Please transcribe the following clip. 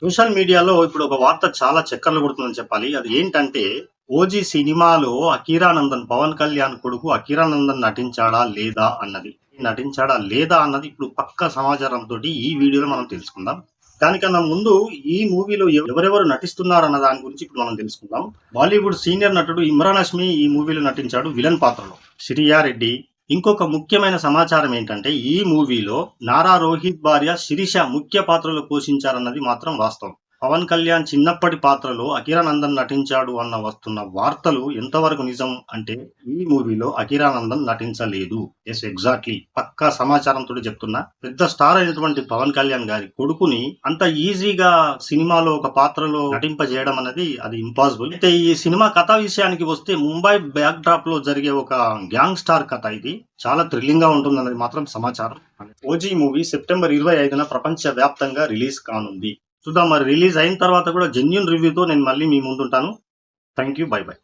Social మీడియాలో ఇప్పుడు ఒక వార్త చాలా చక్కర్లు కొడుతుందని చెప్పాలి. అది ఏంటంటే ఓజీ సినిమాలో అకీరానందన్ పవన్ కళ్యాణ్ కొడుకు అకీరానందన్ నటించాడా లేదా అన్నది. నటించాడా లేదా అన్నది ఇప్పుడు పక్క సమాచారంతో ఈ వీడియోలో మనం తెలుసుకుందాం. దానికన్నా ముందు ఈ మూవీలో ఎవ- ఎవరెవరు నటిస్తున్నారన్న దాని గురించి ఇప్పుడు మనం తెలుసుకుందాం. బాలీవుడ్ సీనియర్ నటుడు ఇమ్రాన్ అష్మి ఈ మూవీలో నటించాడు విలన్ పాత్రలో. సిరియారెడ్డి ఇంకొక ముఖ్యమైన సమాచారం ఏంటంటే ఈ మూవీలో నారా రోహిత్ భార్య శిరీష ముఖ్య పాత్రలు పోషించారన్నది మాత్రం వాస్తవం. పవన్ కళ్యాణ్ చిన్నప్పటి పాత్రలో అకిరానందన్ నటించాడు అన్న వస్తున్న వార్తలు ఎంతవరకు నిజం అంటే ఈ మూవీలో అకిరానందన్ నటించలేదు. ఎస్ ఎగ్జాక్ట్లీ పక్కా సమాచారంతో చెప్తున్నా. పెద్ద స్టార్ అయినటువంటి పవన్ కళ్యాణ్ గారి కొడుకుని అంత ఈజీగా సినిమాలో ఒక పాత్రలో నటింపజేయడం అనేది అది ఇంపాసిబుల్ అయితే ఈ సినిమా కథ విషయానికి వస్తే ముంబై బ్యాక్ డ్రాప్లో జరిగే ఒక గ్యాంగ్ స్టార్ కథ ఇది. చాలా థ్రిల్లింగ్గా ఉంటుందన్నది మాత్రం సమాచారం. ఓజీ మూవీ సెప్టెంబర్ ఇరవై ఐదున ప్రపంచ వ్యాప్తంగా రిలీజ్ కానుంది. చూద్దాం మరి రిలీజ్ అయిన తర్వాత కూడా జెన్యున్ రివ్యూతో నేను మళ్ళీ మీ ముందుంటాను. Thank you by by